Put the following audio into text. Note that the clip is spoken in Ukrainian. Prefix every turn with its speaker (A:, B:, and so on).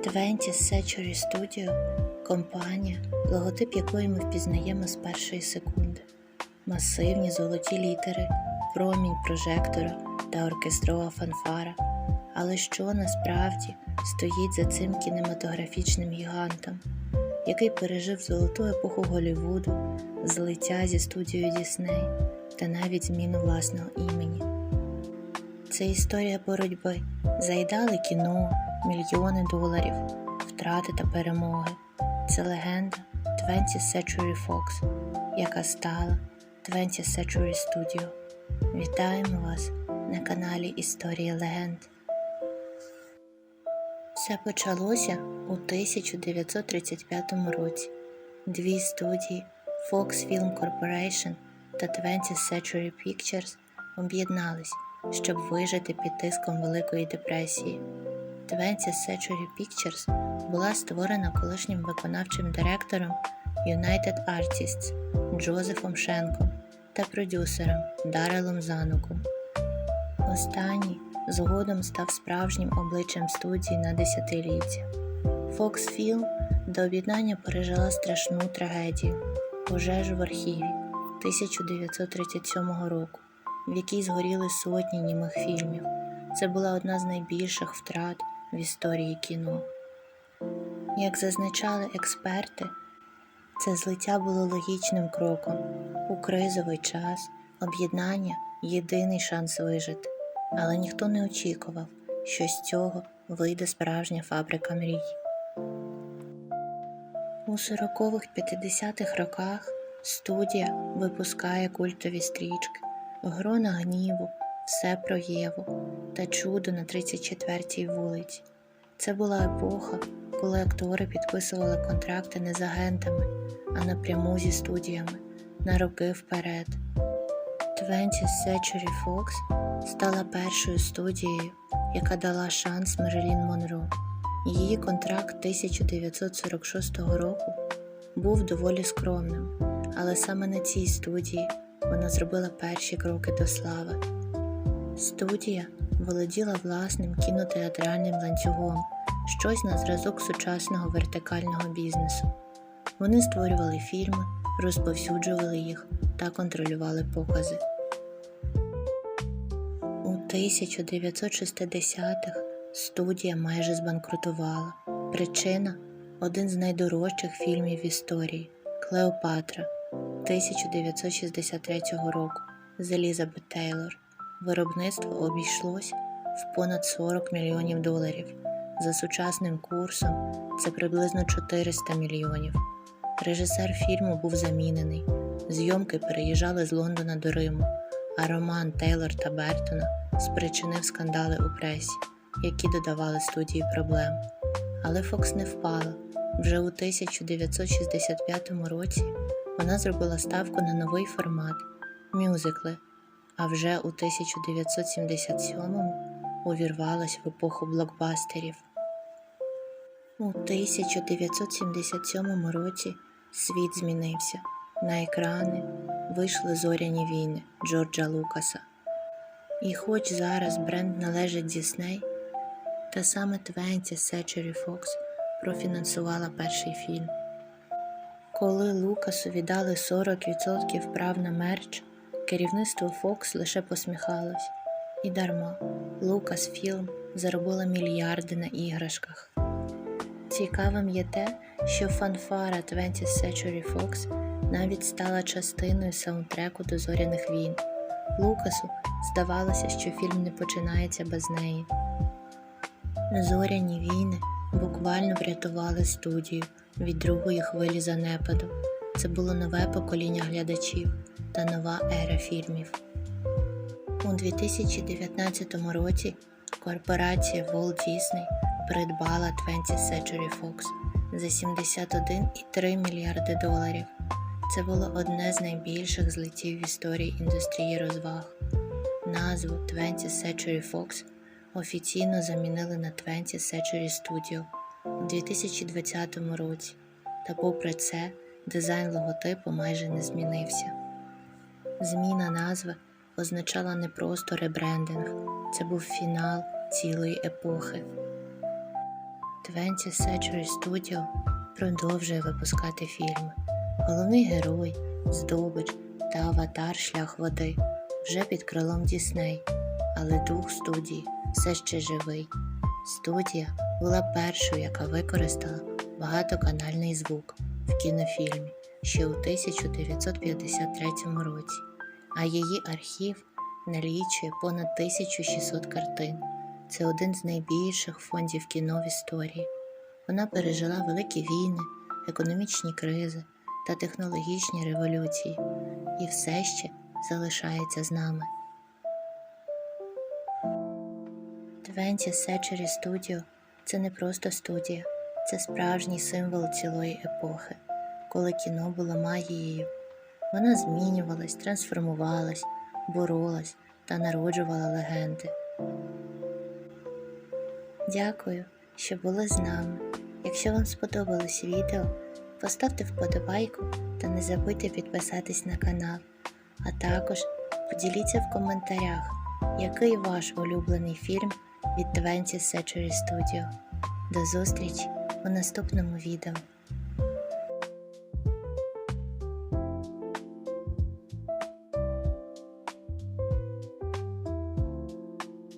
A: 20th Century Studio компанія, логотип якої ми впізнаємо з першої секунди. Масивні золоті літери, промінь прожектора та оркестрова фанфара. Але що насправді стоїть за цим кінематографічним гігантом, який пережив золоту епоху Голлівуду, злиття зі студією Дісней та навіть зміну власного імені? Це історія боротьби за ідеали кіно, мільйони доларів, втрати та перемоги. Це легенда 20th Century Fox, яка стала 20th Century Studio. Вітаємо вас на каналі Історії Легенд. Все почалося у 1935 році. Дві студії Fox Film Corporation та 20th Century Pictures об'єднались, щоб вижити під тиском Великої депресії. 20th Century Pictures була створена колишнім виконавчим директором United Artists Джозефом Шенком та продюсером Дарелом Зануком. Останній згодом став справжнім обличчям студії на десятиліття. Fox Film до об'єднання пережила страшну трагедію пожежу в архіві 1937 року, в якій згоріли сотні німих фільмів. Це була одна з найбільших втрат в історії кіно. Як зазначали експерти, це злиття було логічним кроком. У кризовий час об'єднання єдиний шанс вижити, але ніхто не очікував, що з цього вийде справжня фабрика мрій. У 40-х 50-х роках студія випускає культові стрічки Грона гніву, Все про та Чудо на 34-й вулиці. Це була епоха, коли актори підписували контракти не з агентами, а напряму зі студіями на роки вперед. 20th Century Fox стала першою студією, яка дала шанс Мерлін Монро. Її контракт 1946 року був доволі скромним, але саме на цій студії вона зробила перші кроки до слави. Студія володіла власним кінотеатральним ланцюгом, щось на зразок сучасного вертикального бізнесу. Вони створювали фільми, розповсюджували їх та контролювали покази. У 1960-х студія майже збанкрутувала. Причина один з найдорожчих фільмів в історії Клеопатра 1963 року з Елізабет Тейлор. Виробництво обійшлось в понад 40 мільйонів доларів. За сучасним курсом це приблизно 400 мільйонів. Режисер фільму був замінений. Зйомки переїжджали з Лондона до Риму, а роман Тейлор та Бертона спричинив скандали у пресі, які додавали студії проблем. Але Фокс не впала. Вже у 1965 році вона зробила ставку на новий формат мюзикли, а вже у 1977-му увірвалась в епоху блокбастерів. У 1977 році світ змінився. На екрани вийшли зоряні війни Джорджа Лукаса. І хоч зараз бренд належить Дісней, та саме 20th Century Fox профінансувала перший фільм. Коли Лукасу віддали 40% прав на мерч, керівництво Fox лише посміхалось. І дарма Lucasfilm заробила мільярди на іграшках. Цікавим є те, що фанфара 20th Century Fox навіть стала частиною саундтреку до зоряних війн. Лукасу здавалося, що фільм не починається без неї. Зоряні війни буквально врятували студію від другої хвилі занепаду. Це було нове покоління глядачів та нова ера фільмів. У 2019 році корпорація Walt Disney придбала 20th Century Fox за 71,3 мільярди доларів. Це було одне з найбільших злиттів в історії індустрії розваг. Назву 20th Century Fox офіційно замінили на 20th Century Studio у 2020 році, та попри це дизайн логотипу майже не змінився. Зміна назви означала не просто ребрендинг, це був фінал цілої епохи. 20th Century Studio продовжує випускати фільми. Головний герой, здобич та аватар Шлях води вже під крилом Дісней, але дух студії все ще живий. Студія була першою, яка використала багатоканальний звук в кінофільмі ще у 1953 році, а її архів налічує понад 1600 картин. Це один з найбільших фондів кіно в історії. Вона пережила великі війни, економічні кризи та технологічні революції і все ще залишається з нами. 20th Century Studio – це не просто студія, це справжній символ цілої епохи, коли кіно було магією. Вона змінювалась, трансформувалась, боролась та народжувала легенди. Дякую, що були з нами. Якщо вам сподобалось відео, поставте вподобайку та не забудьте підписатись на канал. А також поділіться в коментарях, який ваш улюблений фільм від 20th Century Studio. До зустрічі у наступному відео.